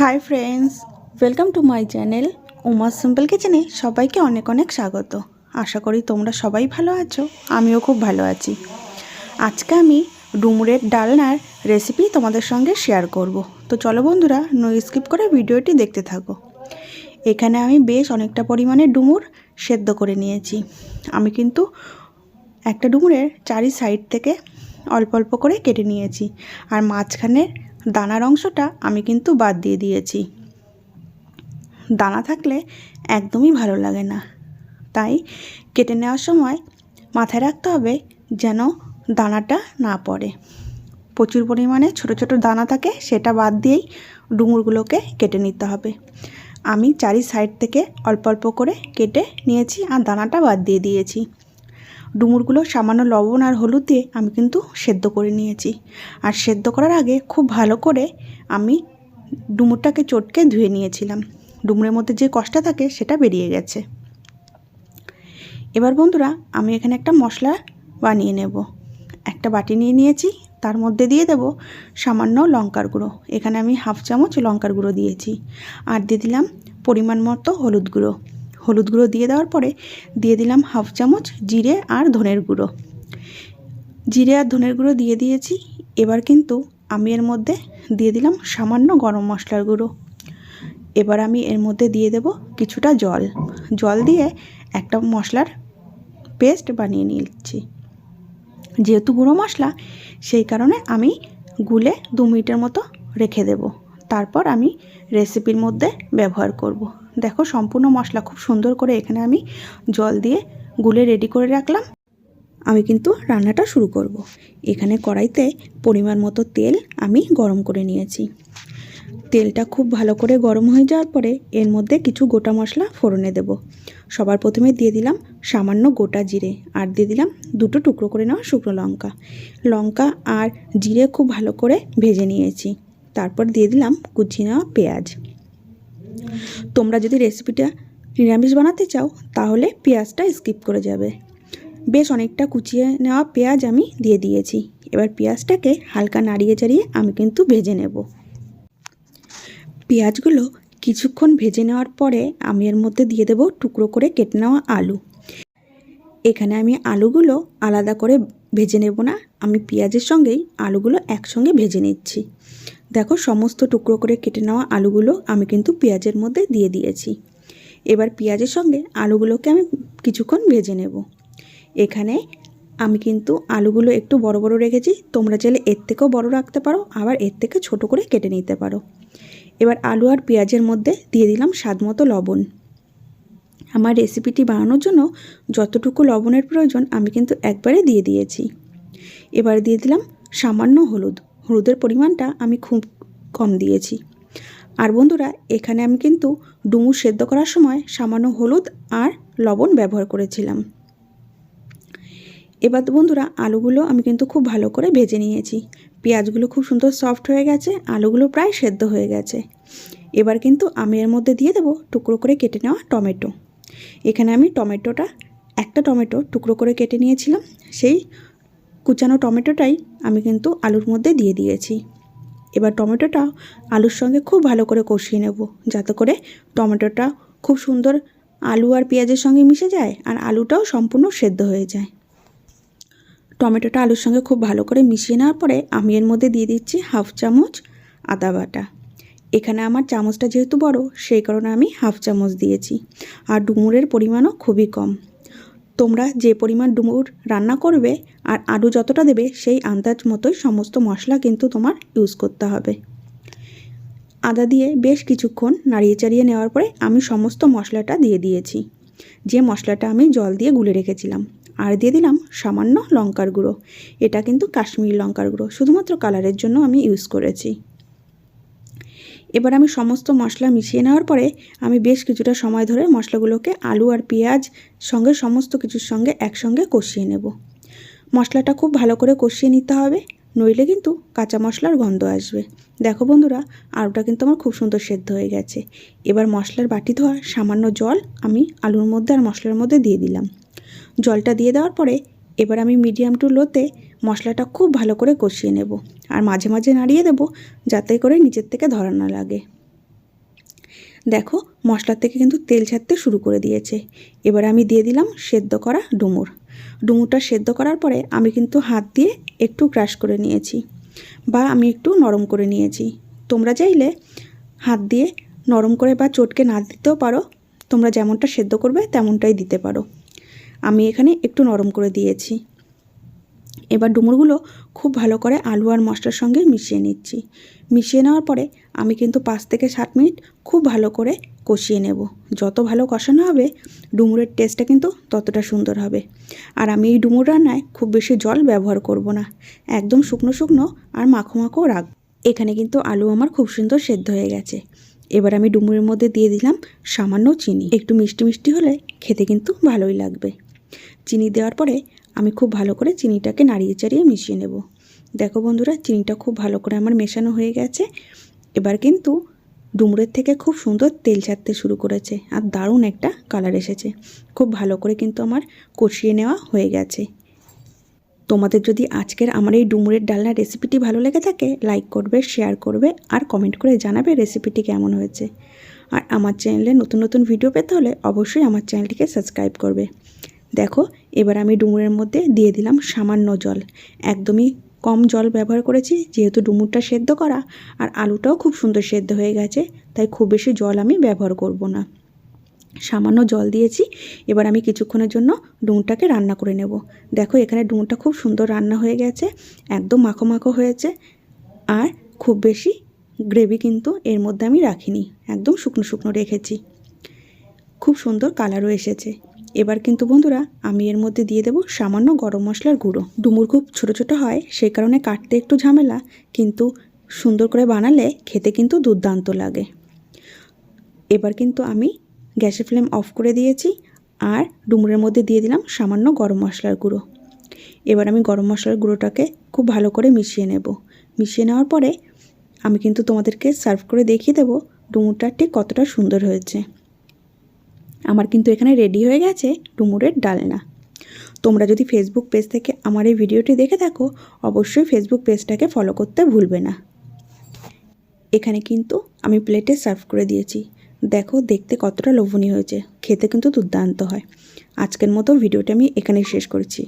Hi friends welcome to my channel Uma simple কিচেনে সবাইকে অনেক অনেক স্বাগত। আশা করি তোমরা সবাই ভালো আছো, আমিও খুব ভালো আছি। আজকে আমি ডুমুরের ডালনার রেসিপি তোমাদের সঙ্গে শেয়ার করব। তো চলো বন্ধুরা নো স্কিপ করে ভিডিওটি দেখতে থাকো। এখানে আমি বেশ অনেকটা পরিমাণে ডুমুর সেদ্ধ করে নিয়েছি। আমি কিন্তু একটা ডুমুরের চারি সাইড থেকে অল্প অল্প করে কেটে নিয়েছি। আর মাঝখানের দানার অংশটা আমি কিন্তু বাদ দিয়ে দিয়েছি। দানা থাকলে একদমই ভালো লাগে না। তাই কেটে নেওয়ার সময় মাথায় রাখতে হবে যেন দানাটা না পড়ে। প্রচুর পরিমাণে ছোট ছোট দানা থাকে সেটা বাদ দিয়েই ডুঙুরগুলোকে কেটে নিতে হবে। আমি চারি সাইড থেকে অল্প অল্প করে কেটে নিয়েছি আর দানাটা বাদ দিয়ে দিয়েছি। ডুমুরগুলো, সামান্য লবণ আর হলুদ দিয়ে আমি কিন্তু সেদ্ধ করে নিয়েছি। আর সেদ্ধ করার আগে খুব ভালো করে আমি ডুমুরটাকে চটকে ধুয়ে নিয়েছিলাম। ডুমুরের মধ্যে যে কষ্টটা থাকে সেটা বেরিয়ে গেছে। এবার বন্ধুরা, আমি এখানে একটা মশলা বানিয়ে নেব। একটা বাটি নিয়ে নিয়েছি, তার মধ্যে দিয়ে দেব সামান্য লঙ্কার গুঁড়ো। এখানে আমি হাফ চামচ লঙ্কার গুঁড়ো দিয়েছি। আর দিয়ে দিলাম পরিমাণ মতো হলুদ গুঁড়ো। হলুদ গুঁড়ো দিয়ে দেওয়ার পরে দিয়ে দিলাম হাফ চামচ জিরে আর ধনের গুঁড়ো। জিরে আর ধনের গুঁড়ো দিয়ে দিয়েছি। এবার কিন্তু আমি এর মধ্যে দিয়ে দিলাম সামান্য গরম মশলার গুঁড়ো। এবার আমি এর মধ্যে দিয়ে দেব কিছুটা জল। জল দিয়ে একটা মশলার পেস্ট বানিয়ে নিচ্ছি। যেহেতু গুঁড়ো মশলা, সেই কারণে আমি গুলে দু মিনিটের মতো রেখে দেব। তারপর আমি রেসিপির মধ্যে ব্যবহার করব। দেখো সম্পূর্ণ মশলা খুব সুন্দর করে এখানে আমি জল দিয়ে গুলে রেডি করে রাখলাম। আমি কিন্তু রান্নাটা শুরু করব। এখানে কড়াইতে পরিমাণ মতো তেল আমি গরম করে নিয়েছি। তেলটা খুব ভালো করে গরম হয়ে যাওয়ার পরে এর মধ্যে কিছু গোটা মশলা ফোড়নে দেব। সবার প্রথমে দিয়ে দিলাম সামান্য গোটা জিরে আর দিয়ে দিলাম দুটো টুকরো করে নেওয়া শুকনো লঙ্কা। লঙ্কা আর জিরে খুব ভালো করে ভেজে নিয়েছি। তারপর দিয়ে দিলাম কুচিয়ে নেওয়া পেঁয়াজ। তোমরা যদি রেসিপিটা নিরামিষ বানাতে চাও, তাহলে পেঁয়াজটা স্কিপ করে যাবে। বেশ অনেকটা কুচিয়ে নেওয়া পেঁয়াজ আমি দিয়ে দিয়েছি। এবার পেঁয়াজটাকে হালকা নাড়িয়ে চাড়িয়ে আমি কিন্তু ভেজে নেব। পেঁয়াজগুলো কিছুক্ষণ ভেজে নেওয়ার পরে আমি এর মধ্যে দিয়ে দেব টুকরো করে কেটে নেওয়া আলু। এখানে আমি আলুগুলো আলাদা করে ভেজে নেব না। আমি পেঁয়াজের সঙ্গেই আলুগুলো একসঙ্গে ভেজে নিচ্ছি। দেখো, সমস্ত টুকরো করে কেটে নেওয়া আলুগুলো আমি কিন্তু পেঁয়াজের মধ্যে দিয়ে দিয়েছি। এবার পেঁয়াজের সঙ্গে আলুগুলোকে আমি কিছুক্ষণ ভেজে নেব। এখানে আমি কিন্তু আলুগুলো একটু বড় বড় রেখেছি, তোমরা চাইলে এর থেকেও বড় রাখতে পারো, আবার এর থেকে ছোট করে কেটে নিতে পারো। এবার আলু আর পেঁয়াজের মধ্যে দিয়ে দিলাম স্বাদ মতো লবণ। আমার রেসিপিটি বানানোর জন্য যতটুকু লবণের প্রয়োজন আমি কিন্তু একবারে দিয়ে দিয়েছি। এবার দিয়ে দিলাম সামান্য হলুদ। হলুদের পরিমাণটা আমি খুব কম দিয়েছি। আর বন্ধুরা, এখানে আমি কিন্তু ডুমুর সেদ্ধ করার সময় সামান্য হলুদ আর লবণ ব্যবহার করেছিলাম। এবার বন্ধুরা, আলুগুলো আমি কিন্তু খুব ভালো করে ভেজে নিয়েছি। পেঁয়াজগুলো খুব সুন্দর সফট হয়ে গেছে, আলুগুলো প্রায় সেদ্ধ হয়ে গেছে। এবার কিন্তু আমি এর মধ্যে দিয়ে দেবো টুকরো করে কেটে নেওয়া টমেটো। এখানে আমি টমেটোটা, একটা টমেটো টুকরো করে কেটে নিয়েছিলাম, সেই কুচানো টমেটোটাই আমি কিন্তু আলুর মধ্যে দিয়ে দিয়েছি। এবার টমেটোটা আলুর সঙ্গে খুব ভালো করে কষিয়ে নেব, যাতে করে টমেটোটা খুব সুন্দর আলু আর পেঁয়াজের সঙ্গে মিশে যায় আর আলুটাও সম্পূর্ণ সেদ্ধ হয়ে যায়। টমেটোটা আলুর সঙ্গে খুব ভালো করে মিশিয়ে নেওয়ার পরে আমি এর মধ্যে দিয়ে দিচ্ছি হাফ চামচ আদা বাটা। এখানে আমার চামচটা যেহেতু বড়, সেই কারণে আমি হাফ চামচ দিয়েছি। আর ডুমুরের পরিমাণও খুবই কম। তোমরা যে পরিমাণ ডুমুর রান্না করবে আর আলু যতটা দেবে, সেই আন্দাজ মতোই সমস্ত মশলা কিন্তু তোমার ইউজ করতে হবে। আদা দিয়ে বেশ কিছুক্ষণ নাড়িয়ে চাড়িয়ে নেওয়ার পরে আমি সমস্ত মশলাটা দিয়ে দিয়েছি। যে মশলাটা আমি জল দিয়ে গুলে রেখেছিলাম। আর দিয়ে দিলাম সামান্য লঙ্কার গুঁড়ো। এটা কিন্তু কাশ্মীরি লঙ্কার গুঁড়ো। শুধুমাত্র কালারের জন্য আমি ইউজ করেছি। এবার আমি সমস্ত মশলা মিশিয়ে নেওয়ার পরে আমি বেশ কিছুটা সময় ধরে মশলাগুলোকে আলু আর পেঁয়াজ সঙ্গে সমস্ত কিছুর সঙ্গে একসঙ্গে কষিয়ে নেব। মশলাটা খুব ভালো করে কষিয়ে নিতে হবে, নইলে কিন্তু কাঁচা মশলার গন্ধ আসবে। দেখো বন্ধুরা, আলুটা কিন্তু আমার খুব সুন্দর সেদ্ধ হয়ে গেছে। এবার মশলার বাটি ধোয়া সামান্য জল আমি আলুর মধ্যে আর মশলার মধ্যে দিয়ে দিলাম। জলটা দিয়ে দেওয়ার পরে এবার আমি মিডিয়াম টু লোতে মশলাটা খুব ভালো করে কষিয়ে নেব আর মাঝে মাঝে নাড়িয়ে দেব যাতে করে নিচের থেকে ধরা না লাগে। দেখো মশলার থেকে কিন্তু তেল ছাড়তে শুরু করে দিয়েছে। এবার আমি দিয়ে দিলাম সেদ্ধ করা ডুমুর। ডুমুরটা সেদ্ধ করার পরে আমি কিন্তু হাত দিয়ে একটু ক্রাশ করে নিয়েছি বা আমি একটু নরম করে নিয়েছি। তোমরা চাইলে হাত দিয়ে নরম করে বা চটকে না দিতেও পারো। তোমরা যেমনটা সেদ্ধ করবে তেমনটাই দিতে পারো। আমি এখানে একটু নরম করে দিয়েছি। এবার ডুমুরগুলো খুব ভালো করে আলু আর মশলার সঙ্গে মিশিয়ে নিচ্ছি। মিশিয়ে নেওয়ার পরে আমি কিন্তু পাঁচ থেকে সাত মিনিট খুব ভালো করে কষিয়ে নেব। যত ভালো কষানো হবে, ডুমুরের টেস্টটা কিন্তু ততটা সুন্দর হবে। আর আমি এই ডুমুর রান্নায় খুব বেশি জল ব্যবহার করব না। একদম শুকনো শুকনো আর মাখো মাখো রাখ এখানে কিন্তু আলু আমার খুব সুন্দর সেদ্ধ হয়ে গেছে। এবার আমি ডুমুরের মধ্যে দিয়ে দিলাম সামান্য চিনি। একটু মিষ্টি মিষ্টি হলে খেতে কিন্তু ভালোই লাগবে। চিনি দেওয়ার পরে আমি খুব ভালো করে চিনিটাকে নাড়িয়ে চাড়িয়ে মিশিয়ে নেব। দেখো বন্ধুরা, চিনিটা খুব ভালো করে আমার মেশানো হয়ে গেছে। এবার কিন্তু ডুমুরের থেকে খুব সুন্দর তেল ছাড়তে শুরু করেছে আর দারুণ একটা কালার এসেছে। খুব ভালো করে কিন্তু আমার কষিয়ে নেওয়া হয়ে গেছে। তোমাদের যদি আজকের আমার এই ডুমুরের ডালনা রেসিপিটি ভালো লেগে থাকে, লাইক করবে, শেয়ার করবে আর কমেন্ট করে জানাবে রেসিপিটি কেমন হয়েছে। আর আমার চ্যানেলে নতুন নতুন ভিডিও পেতে হলে অবশ্যই আমার চ্যানেলটিকে সাবস্ক্রাইব করবে। দেখো, এবার আমি ডুমুরের মধ্যে দিয়ে দিলাম সামান্য জল। একদমই কম জল ব্যবহার করেছি, যেহেতু ডুমুরটা সেদ্ধ করা, আর আলুটাও খুব সুন্দর সেদ্ধ হয়ে গেছে, তাই খুব বেশি জল আমি ব্যবহার করব না। সামান্য জল দিয়েছি, এবার আমি কিছুক্ষণের জন্য ডুমুরটাকে রান্না করে নেব। দেখো, এখানে ডুমুরটা খুব সুন্দর রান্না হয়ে গেছে, একদম মাখো মাখো হয়েছে, আর খুব বেশি গ্রেভি কিন্তু এর মধ্যে আমি রাখিনি, একদম শুকনো শুকনো রেখেছি। খুব সুন্দর কালারও এসেছে। এবার কিন্তু বন্ধুরা আমি এর মধ্যে দিয়ে দেবো সামান্য গরম মশলার গুঁড়ো। ডুমুর খুব ছোটো ছোটো হয় সেই কারণে কাটতে একটু ঝামেলা, কিন্তু সুন্দর করে বানালে খেতে কিন্তু দুর্দান্ত লাগে। এবার কিন্তু আমি গ্যাসের ফ্লেম অফ করে দিয়েছি আর ডুমুরের মধ্যে দিয়ে দিলাম সামান্য গরম মশলার গুঁড়ো। এবার আমি গরম মশলার গুঁড়োটাকে খুব ভালো করে মিশিয়ে নেব। মিশিয়ে নেওয়ার পরে আমি কিন্তু তোমাদেরকে সার্ভ করে দেখিয়ে দেবো ডুমুরটা ঠিক কতটা সুন্দর হয়েছে। আমার কিন্তু এখানে রেডি হয়ে গেছে ডুমুরের ডালনা। তোমরা যদি ফেসবুক পেজ থেকে আমার এই ভিডিওটি দেখে থাকো, অবশ্যই ফেসবুক পেজটাকে ফলো করতে ভুলবে না। এখানে কিন্তু আমি প্লেটে সার্ভ করে দিয়েছি। দেখো, দেখতে কতটা লোভনীয় হয়েছে। খেতে কিন্তু দুর্দান্ত হয়। আজকের মতো ভিডিওটা আমি এখানেই শেষ করছি।